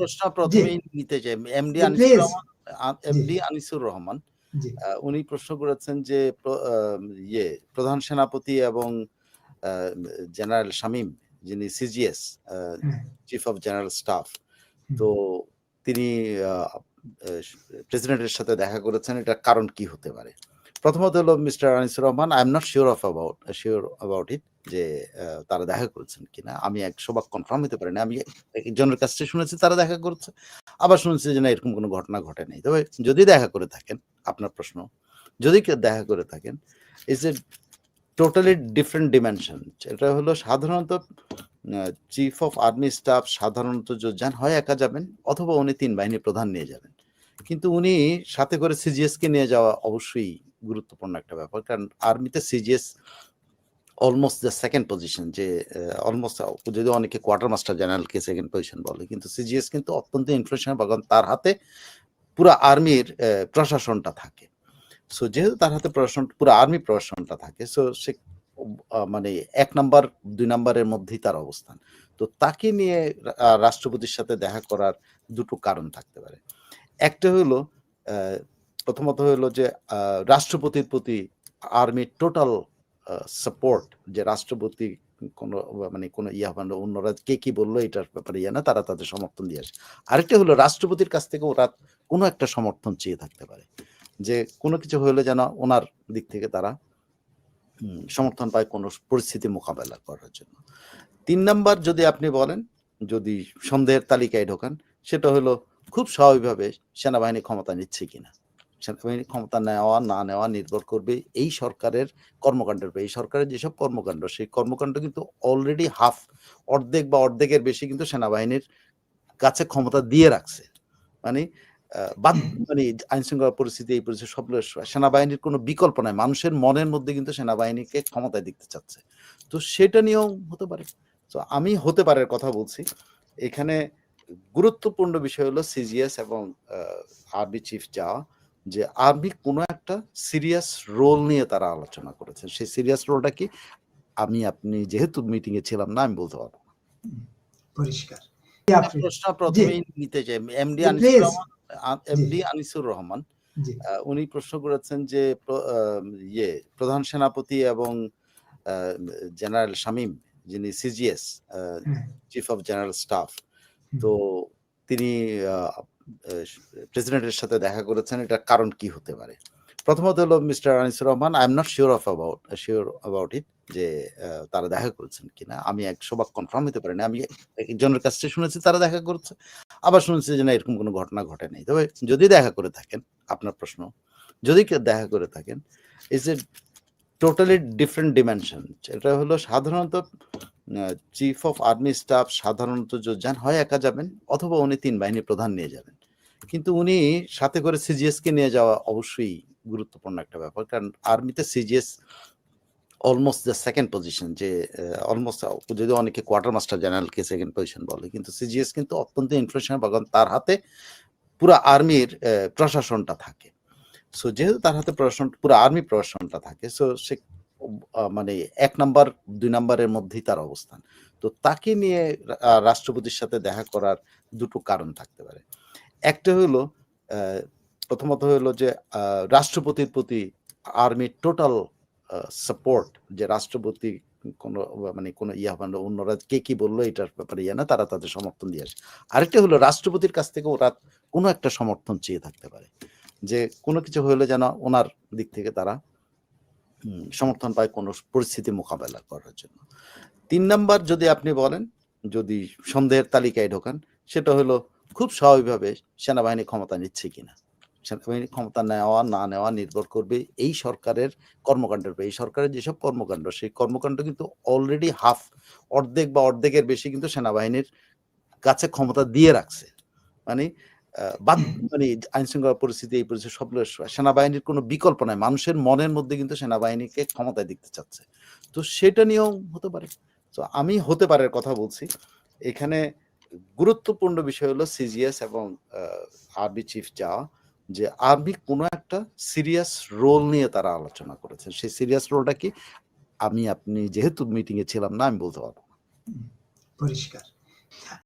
প্রশ্ন প্রথমেই নিতে চাই। এমডি আনিসুর রহমান এমডি আনিসুর রহমান উনি প্রশ্ন করেছেন যে ইয়ে প্রধান সেনাপতি এবং জেনারেল শামীম যিনি CGS chief of general staff তো তিনি প্রেসিডেন্টের সাথে দেখা করেছেন। এটার কারণ কি হতে পারে? প্রথমত হলো mister Anisur Rahman, I am not sure of about, sure about it যে তারা দেখা করেছেন কিনা। আমি এক ভাগ কনফার্ম হতে পারি না আমি একজনের কাছ থেকে শুনেছি তারা দেখা করছে, আবার শুনেছি যে না, এরকম কোনো ঘটনা ঘটে নাই। তবে যদি দেখা করে থাকেন, আপনার প্রশ্ন, যদি দেখা করে থাকেন is a totally different dimension এটা হলো সাধারণত চিফ অফ আর্মি স্টাফ সাধারণত যোদ্ধান হয় একা যাবেন অথবা উনি তিন বাহিনী প্রধান নিয়ে যাবেন। কিন্তু উনি সাথে করে সিজিএসকে নিয়ে যাওয়া অবশ্যই গুরুত্বপূর্ণ একটা ব্যাপার। কারণ আর্মিতে CGS almost the second position যে অলমোস্ট যদি অনেকে কোয়ার্টার মাস্টার জেনারেলকে সেকেন্ড পজিশন বলে, কিন্তু সিজিএস কিন্তু অত্যন্ত ইনফ্লুয়েশন কারণ তার হাতে পুরো আর্মির প্রশাসনটা থাকে। সো যেহেতু তার হাতে প্রশাসন, পুরো আর্মি প্রশাসনটা থাকে সো সে মানে এক নাম্বার, দুই নাম্বারের মধ্যেই তার অবস্থান। তো তাকে নিয়ে রাষ্ট্রপতির সাথে দেখা করার দুটো কারণ থাকতে পারে। একটা হলো প্রথমত হলো যে রাষ্ট্রপতির প্রতি আর্মির টোটাল সাপোর্ট যে রাষ্ট্রপতি কোনো মানে কোনো ইয়া মানে অন্যরা কে কি বলল এটার ব্যাপারে ইয়া না, তারা তাদের সমর্থন দিয়ে আসে। আরেকটা হলো রাষ্ট্রপতির কাছ থেকে ওরা কোনো একটা সমর্থন চেয়ে থাকতে পারে। যে কোনো কিছু হলে যেন ওনার দিক থেকে তারা সমর্থন পায় কোনো পরিস্থিতি মোকাবেলা করার জন্য। তিন নাম্বার যদি আপনি বলেন, যদি সন্দেহের তালিকায় ঢোকান, সেটা হলো খুব স্বাভাবিকভাবে সেনাবাহিনী ক্ষমতা নিচ্ছে কিনা। সেনাবাহিনী ক্ষমতা নেওয়া, না নেওয়া নির্ভর করবে এই সরকারের কর্মকাণ্ডের উপর। এই সরকারের যেসব কর্মকাণ্ড, সেই কর্মকাণ্ড কিন্তু অলরেডি হাফ অর্ধেক বা অর্ধেকের বেশি কিন্তু সেনাবাহিনীর কাছে ক্ষমতা দিয়ে রাখছে। মানে বাদ মানে আইন শৃঙ্খলা পরিস্থিতি এই পরিস্থিতি সব সেনাবাহিনীর কোনো বিকল্প নাই। মানুষের মনের মধ্যে কিন্তু সেনাবাহিনীকে ক্ষমতায় দেখতে চাচ্ছে। তো সেটা নিয়েও হতে পারে। তো আমি হতে পারে কথা বলছি। এখানে গুরুত্বপূর্ণ বিষয় হলো সিজিএস এবং আর্মি চিফ যাওয়া। যে আর্মি কোনো একটা সিরিয়াস রোল নিয়ে তারা আলোচনা করেছেন সেই সিরিয়াস রোলটা কি? আমি আপনি যেহেতু মিটিং এ ছিলাম না আমি বলতে পারব পরিষ্কার। প্রশ্ন প্রথমেই নিতে চাই। এমডি আনিসুর রহমান এমডি আনিসুর রহমান আহ, উনি প্রশ্ন করেছেন যে ইয়ে প্রধান সেনাপতি এবং জেনারেল শামীম যিনি CGS chief of general staff তো তিনি প্রেসিডেন্টের সাথে দেখা করেছেন, এটার কারণ কি হতে পারে? প্রথমত হলো mister Anisur Rahman I am not sure of about sure about it যে তারা দেখা করেছেন কিনা। আমি এক ভাগ কনফার্ম হতে পারি না আমি একজনের কাছ থেকে শুনেছি তারা দেখা করছে। আবার শুনেছি যে, না, এরকম কোনো ঘটনা ঘটে নাই। তবে যদি দেখা করে থাকেন, আপনার প্রশ্ন, যদি দেখা করে থাকেন is a totally different dimension এটা হলো সাধারণত চিফ অফ আর্মি স্টাফ সাধারণত যোদ্ধান হয় একা যাবেন, অথবা উনি তিন বাহিনী প্রধান নিয়ে যাবেন। কিন্তু উনি সাথে করে সিজিএস কে নিয়ে যাওয়া অবশ্যই গুরুত্বপূর্ণ একটা ব্যাপার। কারণ আর্মিতে CGS almost the second position যে অলমোস্ট যদি অনেকে কোয়ার্টার মাস্টার জেনারেলকে সেকেন্ড পজিশন বলে, কিন্তু সিজিএস কিন্তু অত্যন্ত ইনফ্লুয়েশন কারণ তার হাতে পুরো আর্মির প্রশাসনটা থাকে। সো যেহেতু তার হাতে প্রশাসন, পুরো আর্মি প্রশাসনটা থাকে সো সে মানে এক নাম্বার, দুই নাম্বারের মধ্যেই তার অবস্থান। তো তাকে নিয়ে রাষ্ট্রপতির সাথে দেখা করার দুটো কারণ থাকতে পারে। একটা হলো প্রথমত হলো যে রাষ্ট্রপতির প্রতি আর্মির টোটাল সাপোর্ট যে রাষ্ট্রপতি কোনো মানে কোনো ইয়া মানে অন্যরা কে কি বলল এটার ব্যাপারে ইয়া না, তারা তাদের সমর্থন দিয়ে আসে। আরেকটা হলো রাষ্ট্রপতির কাছ থেকে ওরা কোনো একটা সমর্থন চেয়ে থাকতে পারে। যে কোনো কিছু হলে যেন ওনার দিক থেকে তারা সমর্থন পায় কোনো পরিস্থিতি মোকাবেলা করার জন্য। তিন নাম্বার যদি আপনি বলেন, যদি সন্দেহের তালিকায় ঢোকান, সেটা হলো খুব স্বাভাবিকভাবে সেনাবাহিনী ক্ষমতা নিচ্ছে কিনা। সেনাবাহিনী ক্ষমতা নেওয়া, না নেওয়া নির্ভর করবে এই সরকারের কর্মকাণ্ডের উপর। এই সরকারের যেসব কর্মকাণ্ড, সেই কর্মকাণ্ড কিন্তু অলরেডি হাফ অর্ধেক বা অর্ধেকের বেশি কিন্তু সেনাবাহিনীর কাছে ক্ষমতা দিয়ে রাখছে। মানে মানে আইন শৃঙ্খলা পরিস্থিতি এই পরিস্থিতি সব সেনাবাহিনীর কোনো বিকল্প নাই। মানুষের মনের মধ্যে কিন্তু সেনাবাহিনীকে ক্ষমতায় দেখতে চাচ্ছে। তো সেটা নিয়েও হতে পারে। তো আমি হতে পারে কথা বলছি। এখানে গুরুত্বপূর্ণ বিষয় হলো সিজিএস এবং আর্মি চিফ যাওয়া যে আর্মি কোনো একটা সিরিয়াস রোল নিয়ে তারা আলোচনা করেছেন সেই সিরিয়াস রোলটা কি? আমি, আপনি যেহেতু মিটিংয়ে ছিলাম না, আমি বলতে পারব। পরিষ্কার।